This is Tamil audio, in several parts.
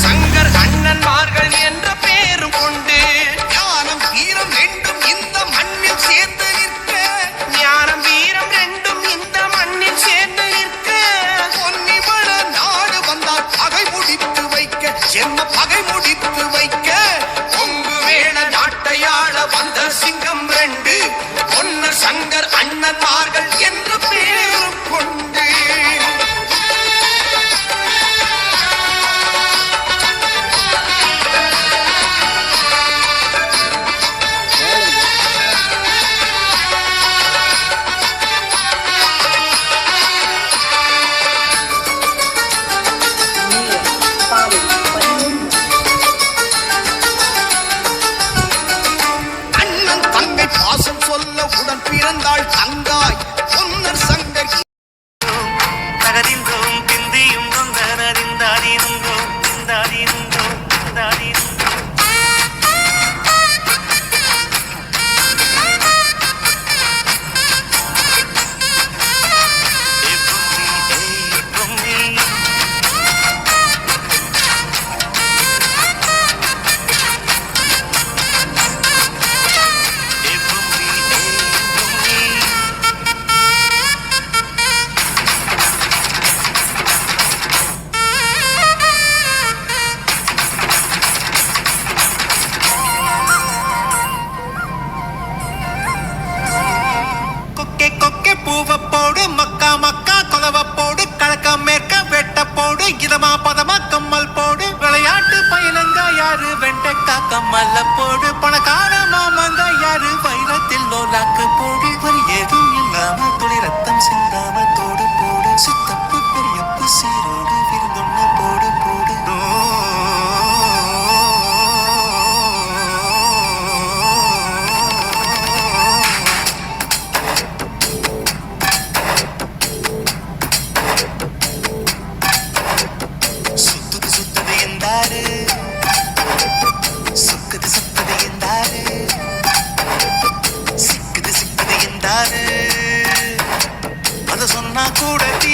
சங்கர் அண்ணன்மார்கள் என்ற பேரும் கொண்டு ஞானம் வீரம் ரெண்டும் இந்த மண்ணில் சேர்ந்து நிற்க. ஞானம் வீரம் ரெண்டும் இந்த மண்ணில் சேர்ந்து நிற்க. பொன்னிபட நாடு வந்தால் பகை முடித்து வைக்க. சென்ன பகை முடித்து வைக்க? பொங்கு வேண நாட்டையாள வந்த சிங்கம் ரெண்டு. பொன்னர் சங்கர் அண்ணன் light.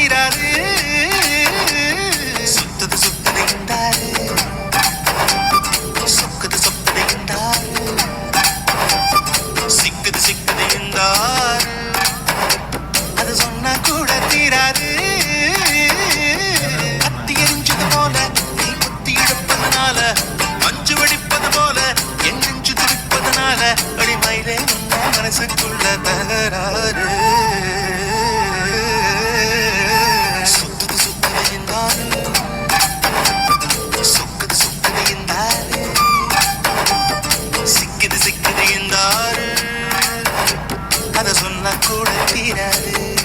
சுத்துறாரு சுத்தது சுத்தது இருந்தாரு சொக்குது சொக்குது இருந்தாரு சிக்குது சிக்குது இருந்தாரு அது சொன்னா கூட தீராரு கத்தி எரிஞ்சது போல நீ குத்தி எடுப்பதனால மஞ்சு வெடிப்பது போல என் நெஞ்சு துடிப்பதனால அடிமையிலே மனசுக்குள்ள தகராறு. குழப்பினது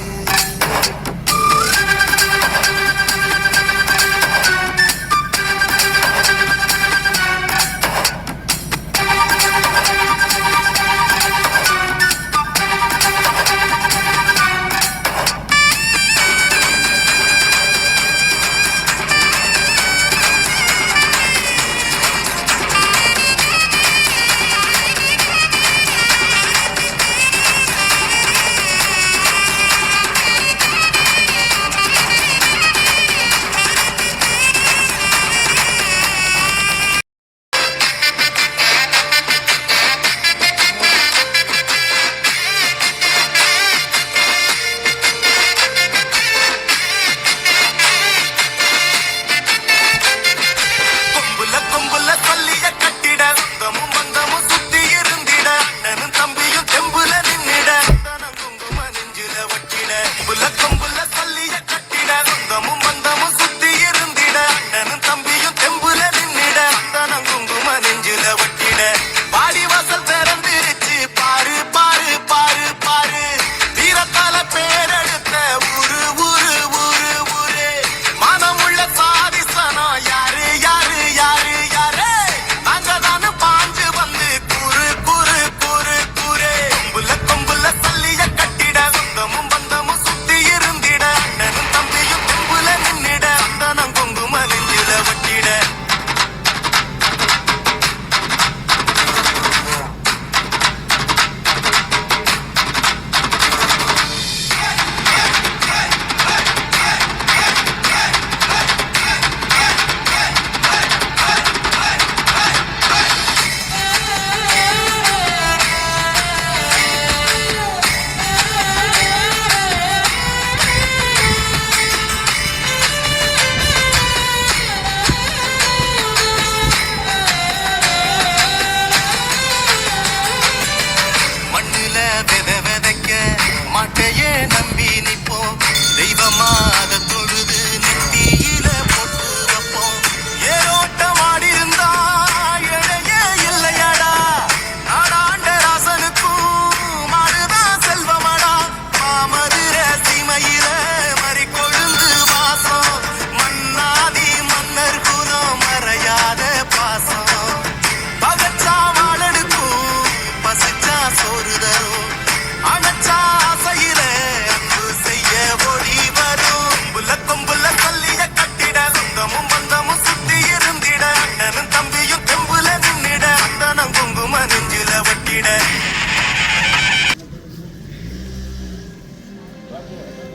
here.